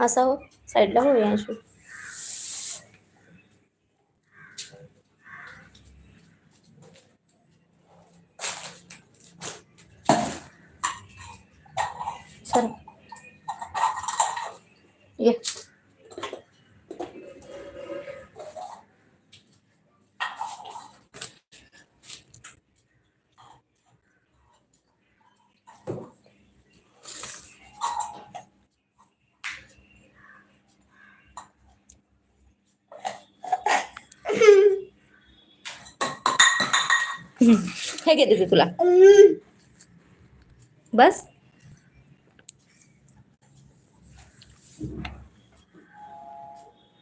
असा हो साईडला हो यांशू सर ये हे घे दीदी तुला बस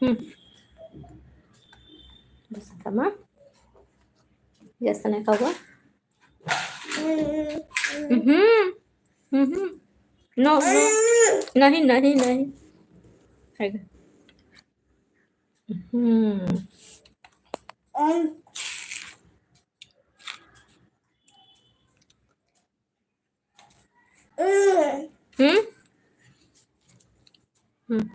हम्म. बस आता मग जास्त नाही खाऊ हं? हम्म. हम्म. नो नो नाही नाही नाही हे घे. हम्म. हम्म? हम्म.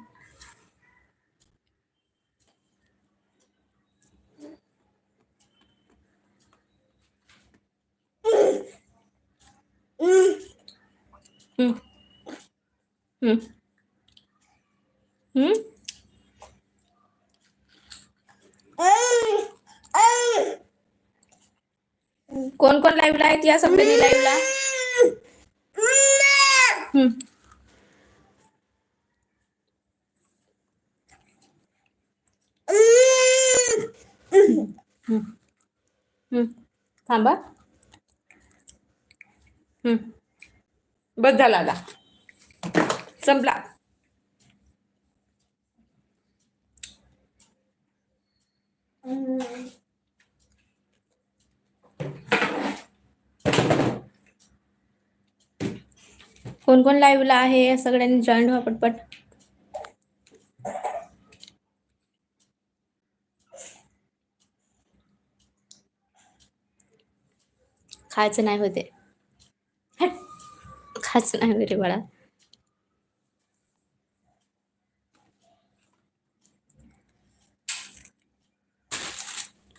हम्म. हम्म. हम्म? कोण कोण लाईव्हला आहेत या सगळ्यांनी लाईव्हला हम्म. हम्म. हम्म. Hm. Hm. Hm. थांबा. बस झाला आता. संपला. कोण कोण लाईव्हला आहे सगळ्यांनी जॉईन व्हा पटपट. खायचं नाही होते. खायचं नाही होते बाळा.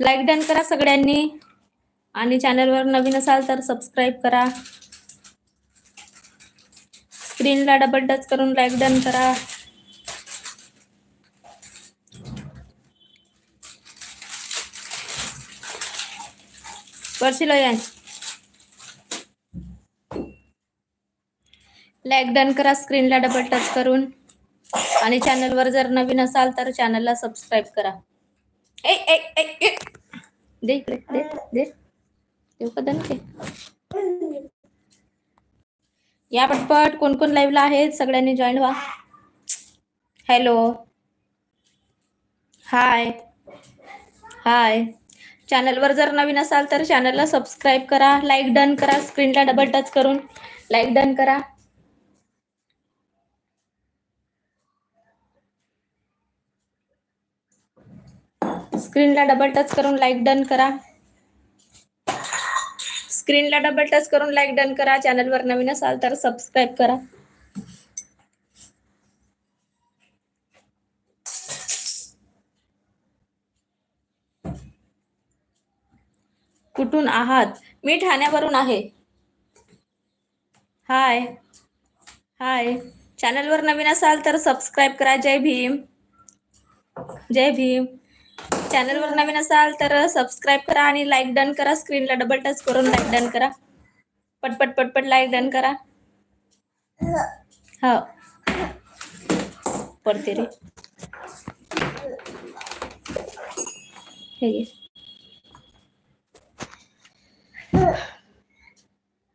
लाईक डन करा सगळ्यांनी. आणि चॅनलवर नवीन असाल तर सबस्क्राईब करा. स्क्रीनला डबल टच करून लाईक डन करा. करशील यान लाईक डन करा स्क्रीनला डबल टच करून. आणि चॅनलवर जर नवीन असाल तर चॅनलला सबस्क्राईब करा. ए ए ए ए. दे इकडे दे दे. देऊ का दणके? या पटपट कोण कोण लाईव्हला आहेत? सगळ्यांनी जॉईन व्हा. हॅलो हाय हाय चॅनलवर जर नवीन असाल तर चॅनलला सबस्क्राईब करा लाईक डन करा स्क्रीनला डबल टच करून लाईक डन करा. स्क्रीनला डबल टच करून लाईक डन करा. स्क्रीनला डबल टच करून लाईक डन करा. चॅनलवर नवीन असाल तर सबस्क्राईब करा. कुठून आहात? मी ठाण्यावरून आहे. हाय हाय चॅनलवर नवीन असाल तर सबस्क्राईब करा. जय भीम. जय भीम. चॅनलवर नवीन असाल तर सबस्क्राईब करा आणि लाईक डन करा. स्क्रीनला डबल टच करून लाईक डन करा. पटपट पटपट लाईक डन करा. हो. पडते रे.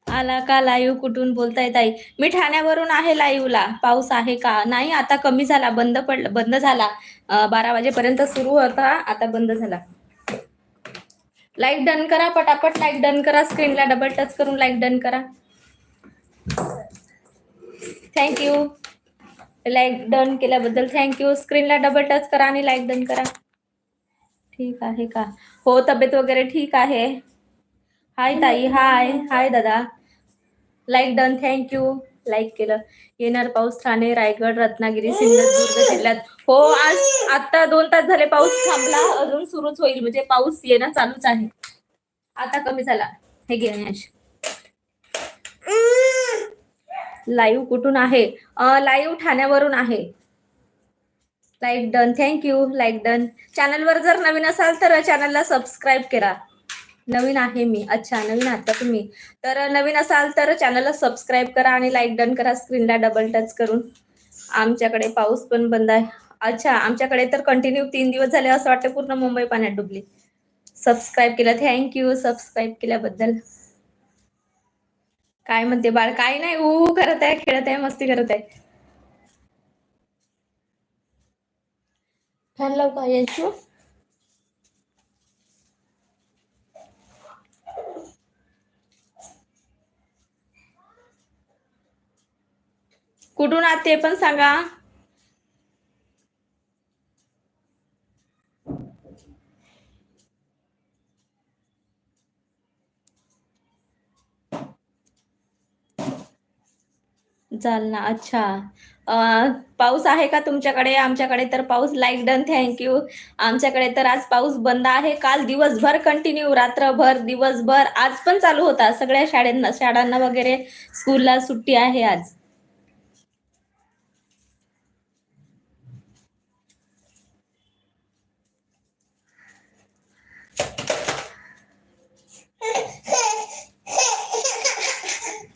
आला का लाईव्ह कुठून बोलताय ताई? मी ठाण्यावरून आहे लाईव्हला पाऊस आहे का? नाही आता कमी झाला. बंद पडला बंद झाला. बारा वाजेपर्यंत सुरू होता आता बंद झाला. लाईक डन करा पटापट लाईक डन करा स्क्रीनला डबल टच करून लाईक डन करा. थँक्यू लाईक डन केल्याबद्दल थँक्यू स्क्रीनला डबल टच करा आणि लाईक डन करा. ठीक आहे का? हो तब्येत वगैरे ठीक आहे? हाय ताई. हाय हाय दादा. लाईक डन थँक्यू लाईक केलं. येणार पाऊस ठाणे रायगड रत्नागिरी सिंधुदुर्ग जिल्ह्यात. हो आज आता दोन तास झाले पाऊस थांबला. अजून सुरूच होईल. म्हणजे पाऊस येणं चालूच आहे. आता कमी झाला. हे घेण्याश लाईव्ह कुठून आहे? लाईव्ह ठाण्यावरून आहे. Like done thank you like done चॅनलवर जर नवीन असाल तर चॅनलला सबस्क्राईब करा. नवीन आहे मी. अच्छा नवीन आहात का तुम्ही? तर नवीन असाल तर चॅनलला सबस्क्राईब करा आणि लाईक डन करा. स्क्रीनला डबल टच करून. आमच्याकडे पाऊस पण बंद आहे. अच्छा आमच्याकडे तर कंटिन्यू तीन दिवस झाले असं वाटतं पूर्ण मुंबई पाण्यात डुबली. सबस्क्राईब केलं. थँक्यू सबस्क्राईब केल्याबद्दल. काय म्हणते बाळ? काय नाही. ऊ करत आहे खेळत आहे मस्ती करत आहे. फॅन लावू का यायचो कुठून आहात ते पण सांगा. जालना अच्छा. पाऊस आहे का तुमच्याकडे? आमच्याकडे तर पाऊस लाईक डन थँक्यू आमच्याकडे तर आज पाऊस बंद आहे. काल दिवसभर कंटिन्यू रात्रभर दिवसभर. आज पण चालू होता. सगळ्या शाळेंना शाळांना वगैरे स्कूलला सुट्टी आहे आज.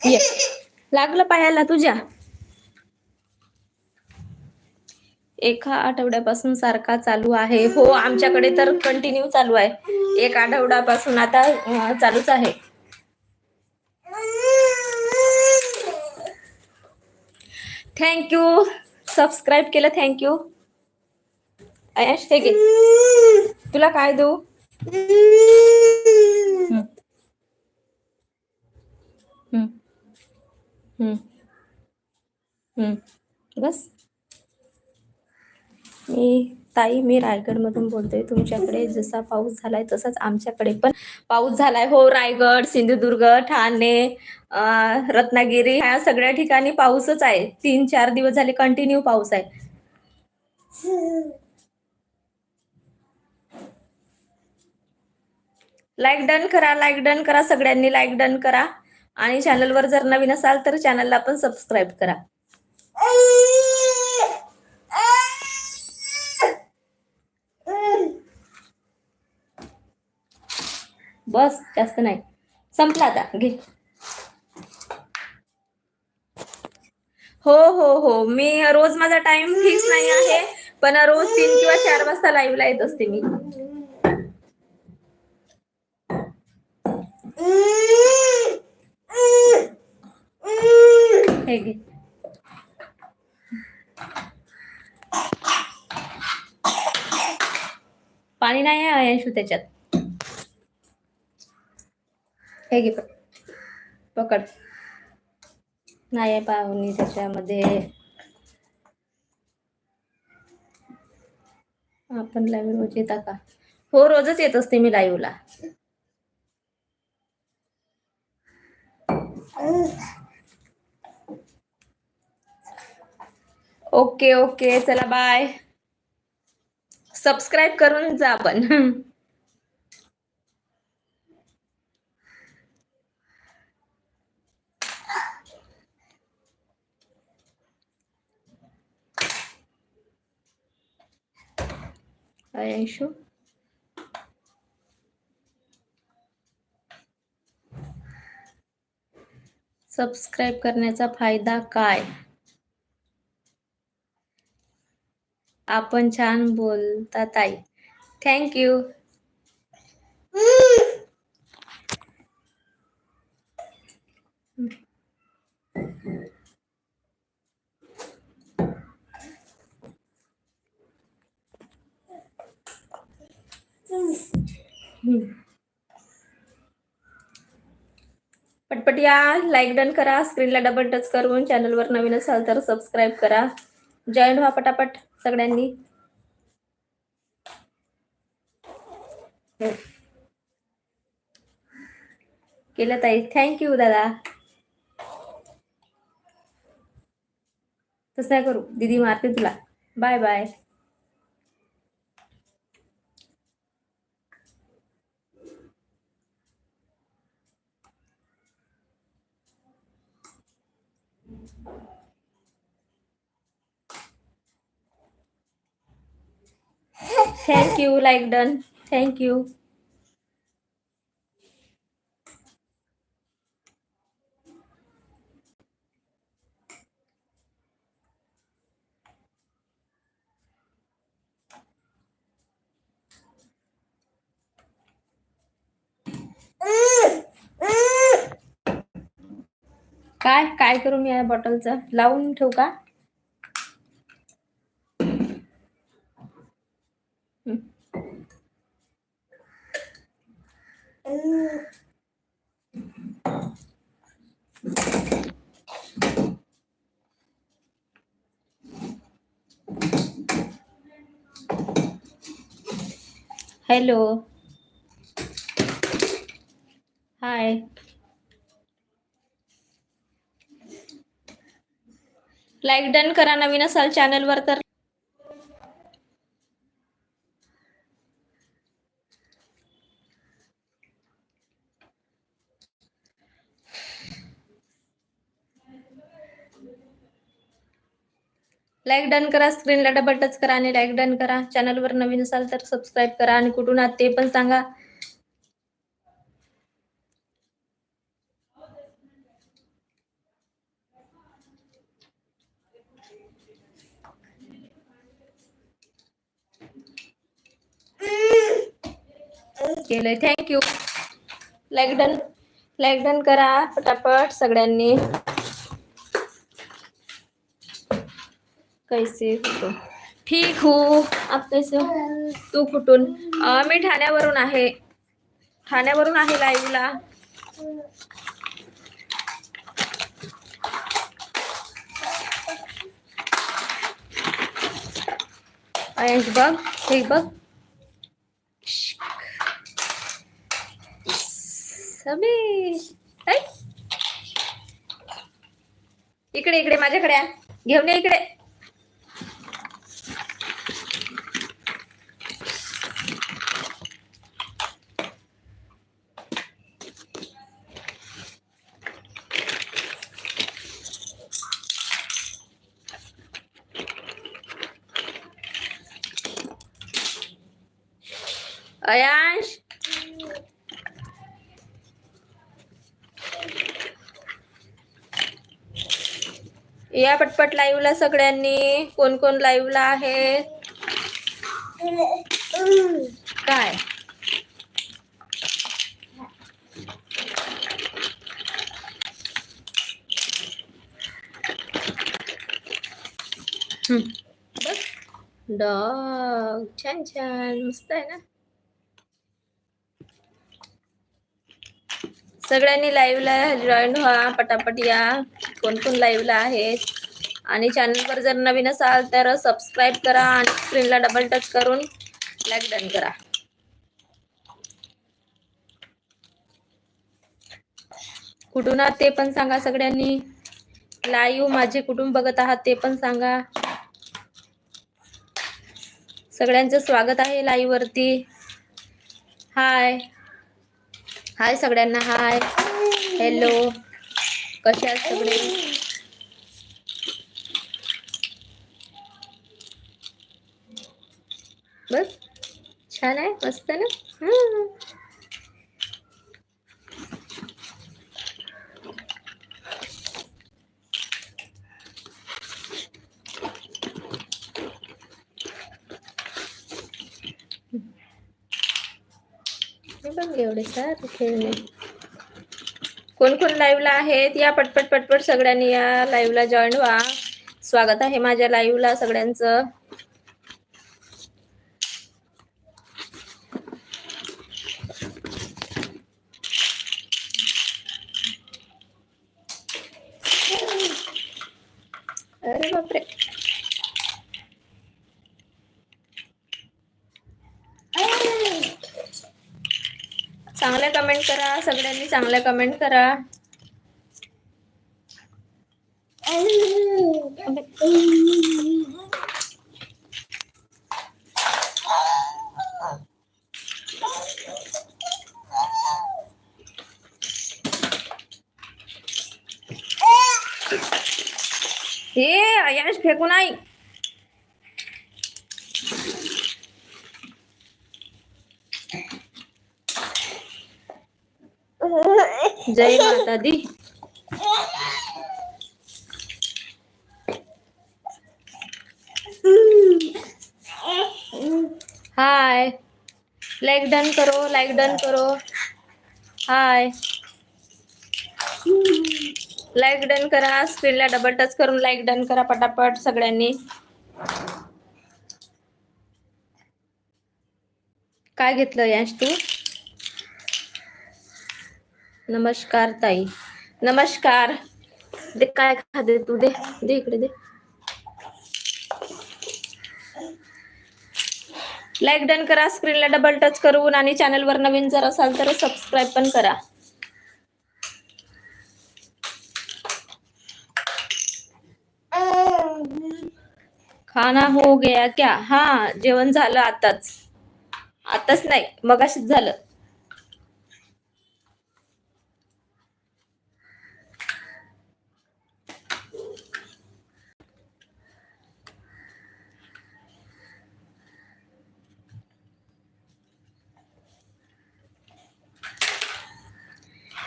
ये. लागलं पायाला तुझ्या. एका आठवड्यापासून सारखा चालू आहे. हो आमच्याकडे तर कंटिन्यू चालू आहे. एक आठवड्यापासून आता चालूच आहे. थँक्यू सबस्क्राईब केलं थँक्यू अयश हे घे. तुला काय देऊ? बस. मी ताई मी रायगडमधून बोलते. तुमच्याकडे जसा पाऊस झालाय तसाच आमच्याकडे पण पाऊस झालाय. हो रायगड सिंधुदुर्ग ठाणे रत्नागिरी ह्या सगळ्या ठिकाणी पाऊसच आहे. तीन चार दिवस झाले कंटिन्यू पाऊस आहे. लाईक डन करा लाईक डन करा. सगळ्यांनी लाईक डन करा. आणि चॅनलवर जर नवीन असाल तर चॅनलला पण सबस्क्राईब करा. बस जास्त नाही. संपला आता घे. हो हो हो. मी रोज माझा टाइम फिक्स नाही आहे पण रोज तीन किंवा चार वाजता लाईव्हला येत असते मी. हे घे. पाणी नाही आहे अंशू त्याच्यात. हे घे पकड. नाही आहे पाहुणी त्याच्यामध्ये. आपण लाईव्ह रोज येता का? हो रोजच येत असते मी लाईव्हला ओके ओके. चला बाय सबस्क्राईब करून जा आपण. अंशू सबस्क्राईब करण्याचा फायदा काय? आपण छान बोलता ताई. थँक्यू पटपट या लाईक डन करा स्क्रीनला डबल टच करून चॅनलवर नवीन असाल तर सबस्क्राईब करा. जॉईन व्हा पटापट. सगळ्यांनी. हो. केलं ताई. थँक्यू दादा. तसं नाही करू. दीदी मारते तुला. Bye bye thank you like done thank you काय काय करू मी या बॉटलचं लावून ठेवू का? हॅलो. हाय. लाईक डन करा नवीन असाल चॅनलवर तर. लाईक डन करा स्क्रीनला डबल टच करा आणि लाईक डन करा. चॅनलवर नवीन असाल तर सबस्क्राईब करा आणि कुठून आहात ते पण सांगा. केलंय. Thank you like done like done करा पटापट सगळ्यांनी. कैसे हो ठीक हो। आप कैसे हो? तू कुठून? मी ठाण्यावरून आहे. ठाण्यावरून आहे लाईव्हला अयंश बघ हे बघ. ऐ. इकडे इकडे माझ्याकडे. घेऊन ये इकडे अयांश या पटपट लाईव्हला सगळ्यांनी. कोण कोण लाईव्हला आहे? काय? डॉग छान छान. मस्त आहे ना? सगळ्यांनी लाईव्हला जॉईन व्हा पटापट या. कोण कोण लाईव्हला आहेत? आणि चॅनलवर जर नवीन असाल तर सबस्क्राईब करा आणि स्क्रीनला डबल टच करून लाईक डन करा. कुठून आहात ते पण सांगा सगळ्यांनी. लाईव्ह माझे कुटुंब बघत आहात ते पण सांगा. सगळ्यांचं स्वागत आहे लाईव्ह वरती. हाय हाय सगळ्यांना हाय. हॅलो कसे आहात सगळे? बस. छान आहे मस्त ना? हम्म. बघ एवढे सारे खेळणे. कोण कोण लाईव्हला आहेत? या पटपट पटपट सगळ्यांनी या लाईव्हला जॉईन व्हा. स्वागत आहे माझ्या लाईव्हला सगळ्यांचं अरे बापरे चांगल्या कमेंट करा सगळ्यांनी चांगल्या कमेंट करा. हे अयाश फेकू नाही. जय माता दी. हाय. लाईक डन करो लाईक डन करो. हाय. लाईक डन करा स्क्रीनला डबल टच करून लाईक डन करा पटापट सगळ्यांनी. काय घेतलं याश तू? नमस्कार ताई. नमस्कार. दे काय खाते तू? दे दे इकडे दे. लाईक डन करा स्क्रीनला डबल टच करून आणि चॅनलवर नवीन जर असाल तर सबस्क्राईब पण करा. खाना हो गया क्या? हा जेवण झालं आताच. आताच नाही मगाशीच झालं.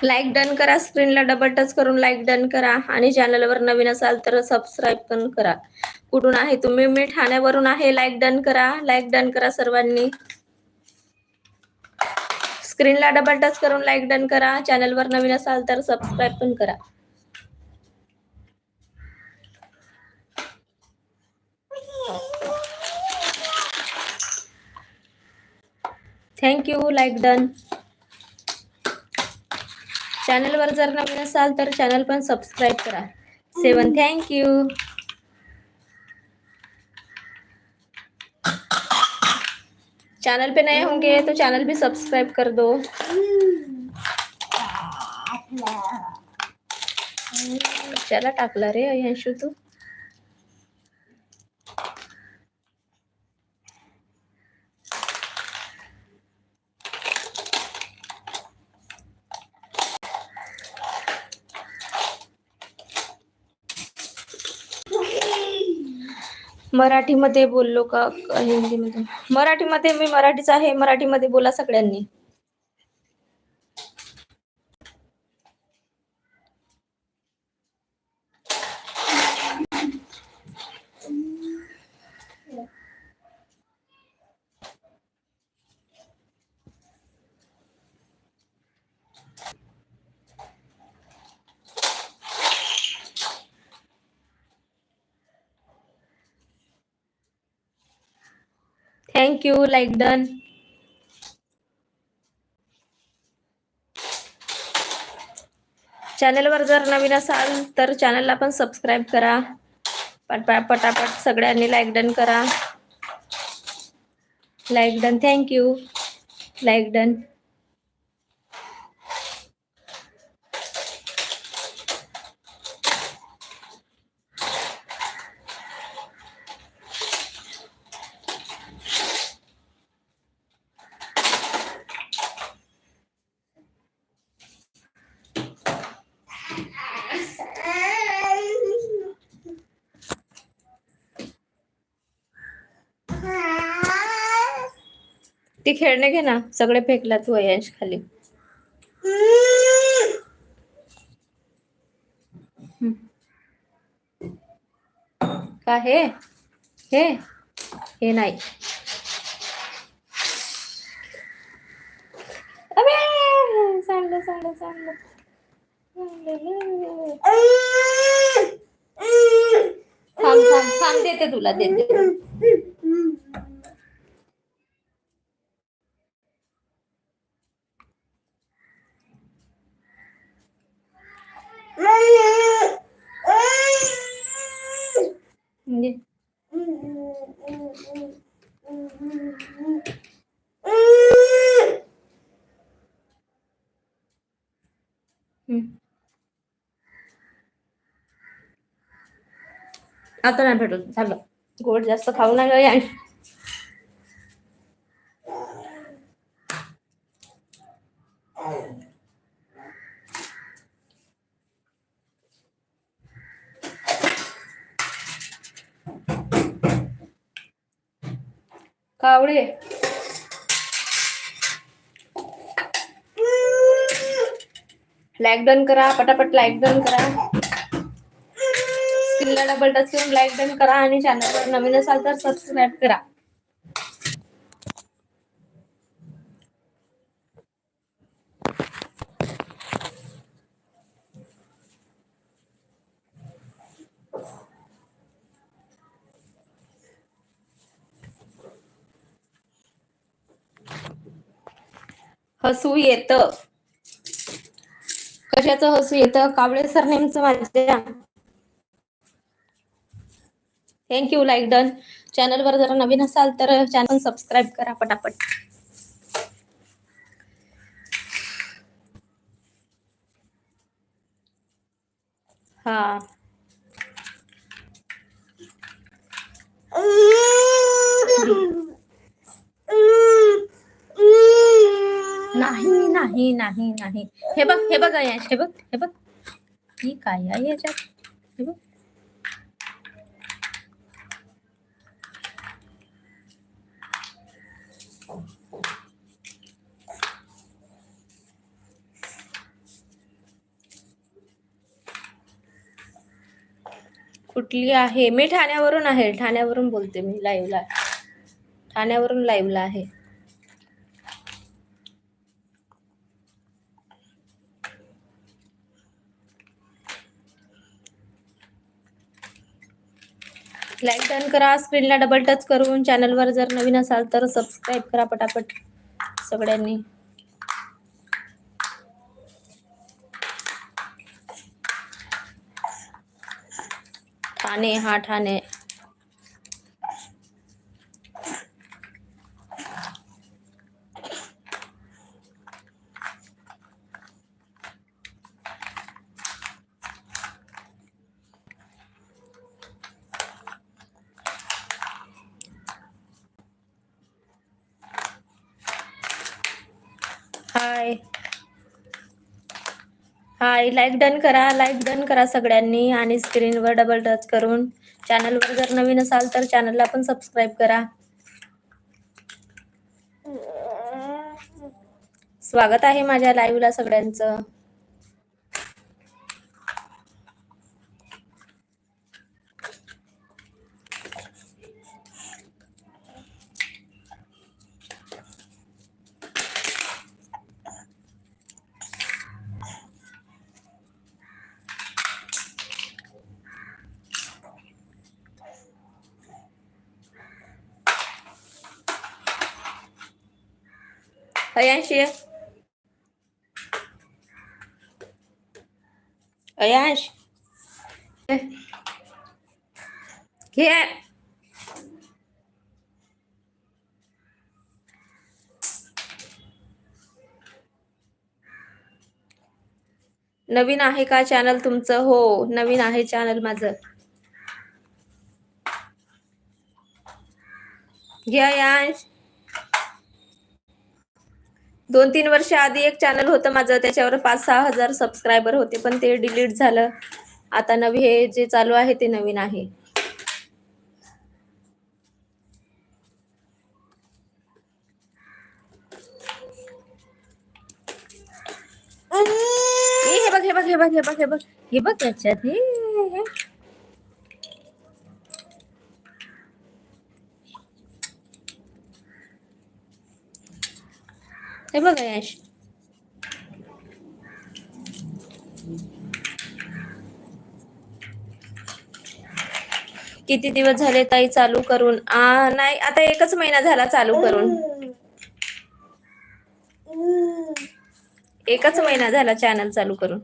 लाईक डन करा स्क्रीनला डबल टच करून लाईक डन करा आणि चॅनलवर नवीन असाल तर सबस्क्राईब पण करा. कुठून आहे तुम्ही? मी ठाण्यावरून आहे. लाईक डन करा. लाईक डन करा सर्वांनी. स्क्रीनला डबल टच करून लाईक डन करा. चॅनलवर नवीन असाल तर सबस्क्राईब पण करा. थँक्यू लाईक डन चॅनलवर जर नवीन असाल तर चॅनल पण सबस्क्राईब करा. सेवन थँक्यू चैनल पे नए होंगे तो चैनल भी सब्सक्राइब कर दो. चला टाकला रे अंशु तू. मराठीमध्ये बोललो का? हिंदीमध्ये. मराठीमध्ये मी मराठीच आहे मराठीमध्ये बोला सगळ्यांनी. थँक्यू लाईक डन चॅनलवर जर नवीन असाल तर चॅनलला पण सबस्क्राईब करा. पटपट पटापट सगळ्यांनी लाईक डन करा. Like done thank you like done खेळणे घे ना. सगळे फेकला तू अयांश खाली. का हे? हे? हे नाही. अबे! सांडलं सांडलं सांडलं थांब थांब थांब देते तुला देते म्हणजे हम्म. आता नाही भेटत. झालं. गोड जास्त खाऊ नका या. कावळे. लाईक डन करा पटापट लाईक डन करा. स्क्रीनला डबल टच करून लाईक डन करा आणि चॅनलवर नवीन असाल तर सबस्क्राईब करा. हसू येत. कशाचं हसू येतं? कावळे सरनेमचं माझ्या. थँक्यू लाईक डन चॅनलवर जर नवीन असाल तर चॅनल सबस्क्राईब करा पटापट. हा. नाही नाही नाही नाही. हे बघ हे बघ हे बघ हे बघ. ही काय आहे याच्यात? हे बघ. कुठली आहे. मी ठाण्यावरून आहे. ठाण्यावरून बोलते मी लाईव्हला ठाण्यावरून लाईव्हला आहे. लाईक डन करा. स्क्रीनला डबल टच करून चॅनलवर जर नवीन असाल तर सबस्क्राईब करा पटापट. सगळ्यांनी. ठाणे हा Thane. Hi hi like done करा लाईक डन करा सगळ्यांनी आणि स्क्रीनवर डबल टच करून. चॅनलवर जर नवीन असाल तर चॅनलला पण सबस्क्राईब करा. स्वागत आहे माझ्या लाईव्हला सगळ्यांचं अयांशी अयांश घे नवीन आहे का चॅनल तुमचं? हो नवीन आहे चॅनल माझं. घ्या यांश दोन तीन वर्ष आधी एक चॅनल होतं माझं त्याच्यावर पाच सहा हजार सबस्क्रायबर होते पण ते डिलीट झालं. आता नवी हे जे चालू आहे ते नवीन आहे. हे बघ हे बघ हे बघ हे बघ हे बघ. हे बघ याच्यात हे. हे. हे यश किती दिवस झाले ताई चालू करून? आ नाही आता एकच महिना झाला चालू करून. एकच महिना झाला चॅनल चालू करून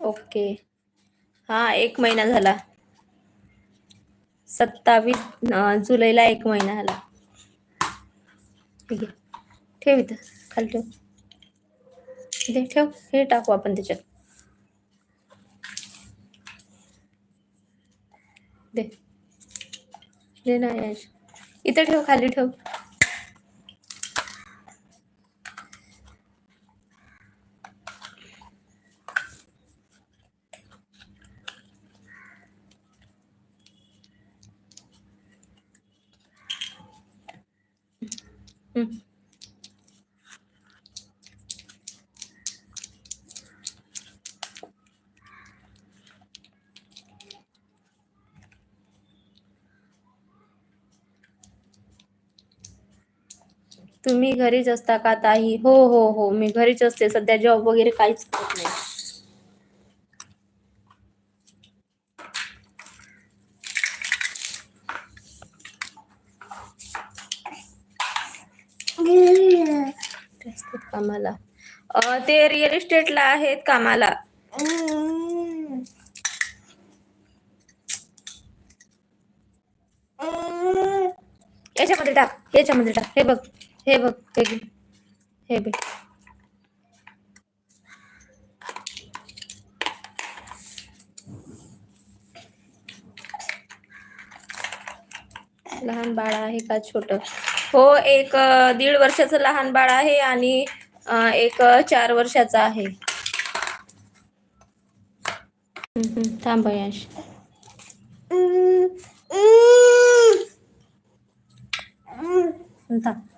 ओके हा एक महिना झाला. सत्तावीस जुलैला एक महिना झाला. ठेव इथं खाली ठेव. इथे ठेव हे टाकू आपण त्याच्यात. दे. दे ना यश. इथं ठेव खाली ठेव. तुम्ही घरीच असता का ताई? हो हो हो. मी घरीच असते. सध्या जॉब वगैरे काहीच करत नाही. कामाला. ते रिअल इस्टेटला आहेत कामाला. याच्यामध्ये टाक. याच्यामध्ये टाक. हे बघ. हे बघ हे घे हे बघ लहान बाळ आहे का छोट? हो एक दीड वर्षाचं लहान बाळ आहे आणि एक चार वर्षाचं आहे. थांब यश थांब.